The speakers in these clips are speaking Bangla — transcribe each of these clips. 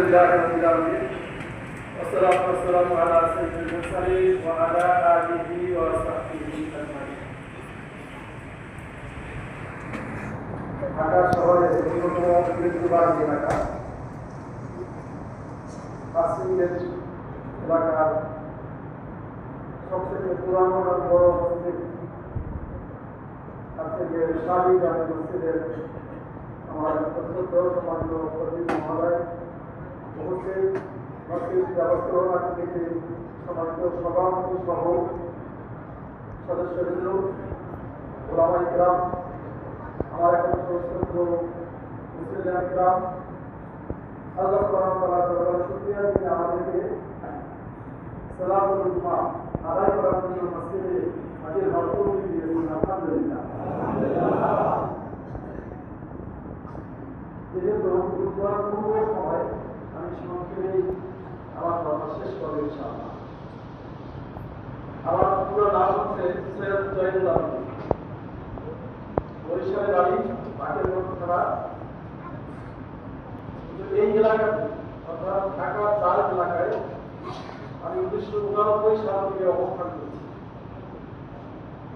لله رب العالمين والصلاة والسلام على سيد المرسلين وعلى آله وصحبه أجمعين ঢাকা শহরের অন্যতম ঐতিহ্যবাহী এলাকা কাশ্মীরের এলাকার সবথেকে পুরানো আর বড় মসজিদ আজকে যে শাহী জামে মসজিদের আমার অত্যন্ত সম্মানিত প্রদীপ মহোদয় ಮುಂದೆ ಮತ್ತು ವ್ಯವಸ್ಥೆಗಳಾಗಲಿಕ್ಕೆ ಸಮಾಜದ ಸಭಾ ಮತ್ತು ಸಹೋ सदस्यवृंदों गुलामा इकराम हमारे सदस्यों मुस्लिम इकराम अल्लाह सलाम तला शुक्रिया जी हमारे लिए सलाम जुमा अदा करने मस्जिद अजय हकों के लिए अलहमदिल्ला হচ্ছে সৈয়দ জয়নুল বরিশালে বাড়ি পাটের থানা এই এলাকাতে অর্থাৎ ঢাকা চার এলাকায় আমি উনিশশো উনানব্বই সাল থেকে অবস্থান করছি।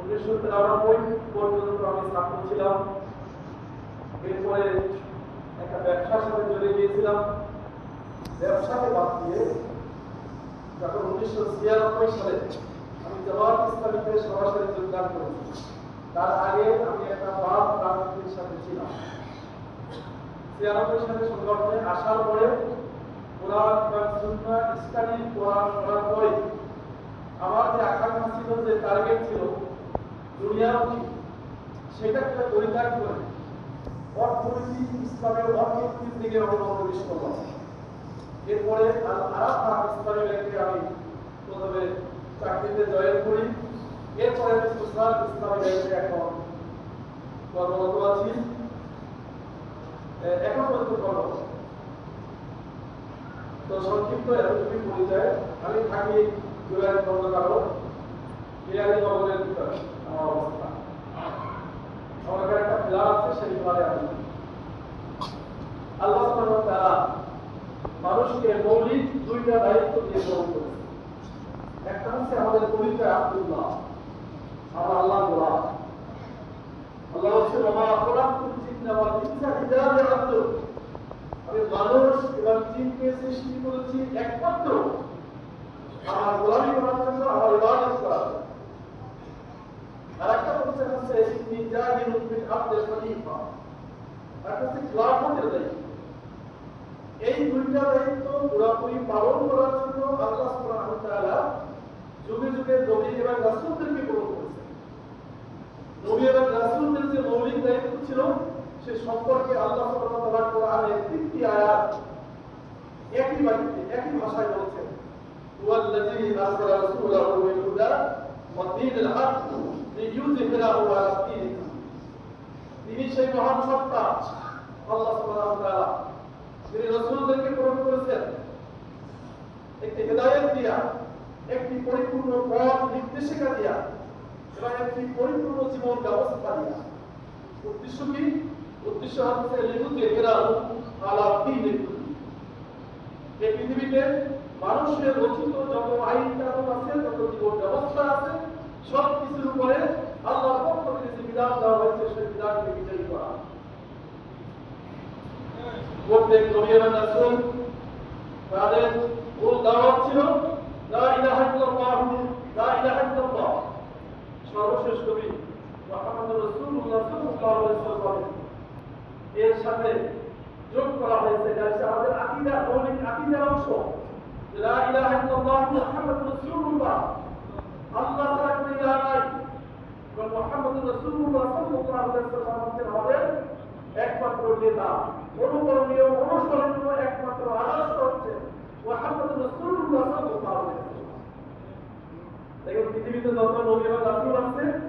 উনিশশো তিরানব্বই পর্যন্ত আমি ছাত্র ছিলাম। এরপরে একটা ব্যবসার সাথে জড়িয়ে গিয়েছিলাম। ব্যবসাকে বাদ দিয়ে যখন উনিশশো ছিয়ানব্বই সালে আমি জামাত ইসলামীতে সরাসরি যোগদান করেছি তার আগে আমি একটা বাদ রাজনীতির সাথে ছিলাম। ছিয়ানব্বই সালে সংগঠনে আসার পরে কোরআন এবং সুন্না স্টাডি করার পরে আমার যে আকাঙ্ক্ষা ছিল, যে টার্গেট ছিল দুনিয়ামুখী সেটাকে পরিত্যাগ করে অর্থনীতি, ইসলামের অর্থনীতির দিকে মনোনিবেশ করলাম এরপরে আল আরাফা ইসলামী ব্যাংকে আমি প্রথমে চাকরিতে জয়েন করি এরপরে ইসলামী ব্যাংকে এখন কর্মরত আছি এখন পর্যন্ত তো সংক্ষিপ্ত পরিচয়। আমি থাকি জুলাই ভিতরে, আমার অবস্থা। আমার একটা আছে, সেই ফ্ল্যাটে আমি। আল্লাহ মানুষকে মৌলিক দুইটা দায়িত্ব দিয়ে গ্রহণ একটা হচ্ছে আমাদের পরিচয় আব্দুল্লাহ। আমরা আল্লাহ গোলাম। আল্লাহ হচ্ছে বাবা কোরআন চিন্তা বা ইচ্ছা হিদায়াতে আব্দুল আমি মানুষ এবং জিনকে সৃষ্টি করেছি একমাত্র। আমার গোলামি করার জন্য আমার ইবাদত করার আর একটা হচ্ছে হচ্ছে ইন্নি জাহিলুন ফিল খলিফা। আর হচ্ছে খিলাফতের দায়িত্ব। এই দুইটা দায়িত্ব পুরোপুরি পালন করার জন্য আল্লাহ সুবহানাহু ওয়া তাআলা যুগে যুগে নবী এবং রাসূলদেরকে প্রেরণ করেছেন। নবী এবং রাসূলদের যে মৌলিক দায়িত্ব ছিল, সে সম্পর্কে আল্লাহ কোরআনে তিনটি আয়াত একই বাক্যে, একই ভাষায় বলছেন তিনি সেই মহান সত্তা, আল্লাহ সুবহানাহু ওয়া তাআলা তিনি রাসূলদেরকে করেছেন, একটি হেদায়েত দিয়া একটি পরিপূর্ণ পথ নির্দেশিকা দিয়া এবং একটি পরিপূর্ণ জীবন ব্যবস্থা দিয়া। উদ্দেশ্য কি? উদ্দেশ্য হচ্ছে এই পৃথিবীতে মানুষের রচিত যত আইন কানুন আছে, যত জীবন ব্যবস্থা আছে সব কিছুর উপরে আল্লাহর পক্ষ যে বিধান দেওয়া হয়েছে, সেই বিধানকে করা। প্রত্যেক নবী রাসূল তাদের মূল দাওয়াত ছিল লা ইলাহা ইল্লাল্লাহ লা ইলাহা ইল্লাল্লাহ আলাইহি ওয়াসাল্লাম এর সাথে যোগ করা হয়েছে যা হচ্ছে আমাদের আকীদা, মৌলিক আকীদার অংশ। লা ইলাহা ইল্লাল্লাহ মুহাম্মাদুর রাসূলুল্লাহ। আল্লাহ ছাড়া কোনো ইলাহ নাই। এবং মুহাম্মদুর রাসূলুল্লাহ সাল্লাল্লাহু আলাইহি ওয়াসাল্লাম হচ্ছেন আমাদের একমাত্র নেতা। অনুকরণীয়, অনুসরণীয় একমাত্র আদর্শ হচ্ছে মুহাম্মদুর রাসূলুল্লাহ সাল্লাল্লাহু আলাইহি ওয়াসাল্লাম। দেখুন, পৃথিবীতে যত নবী এবং রাসূল আছে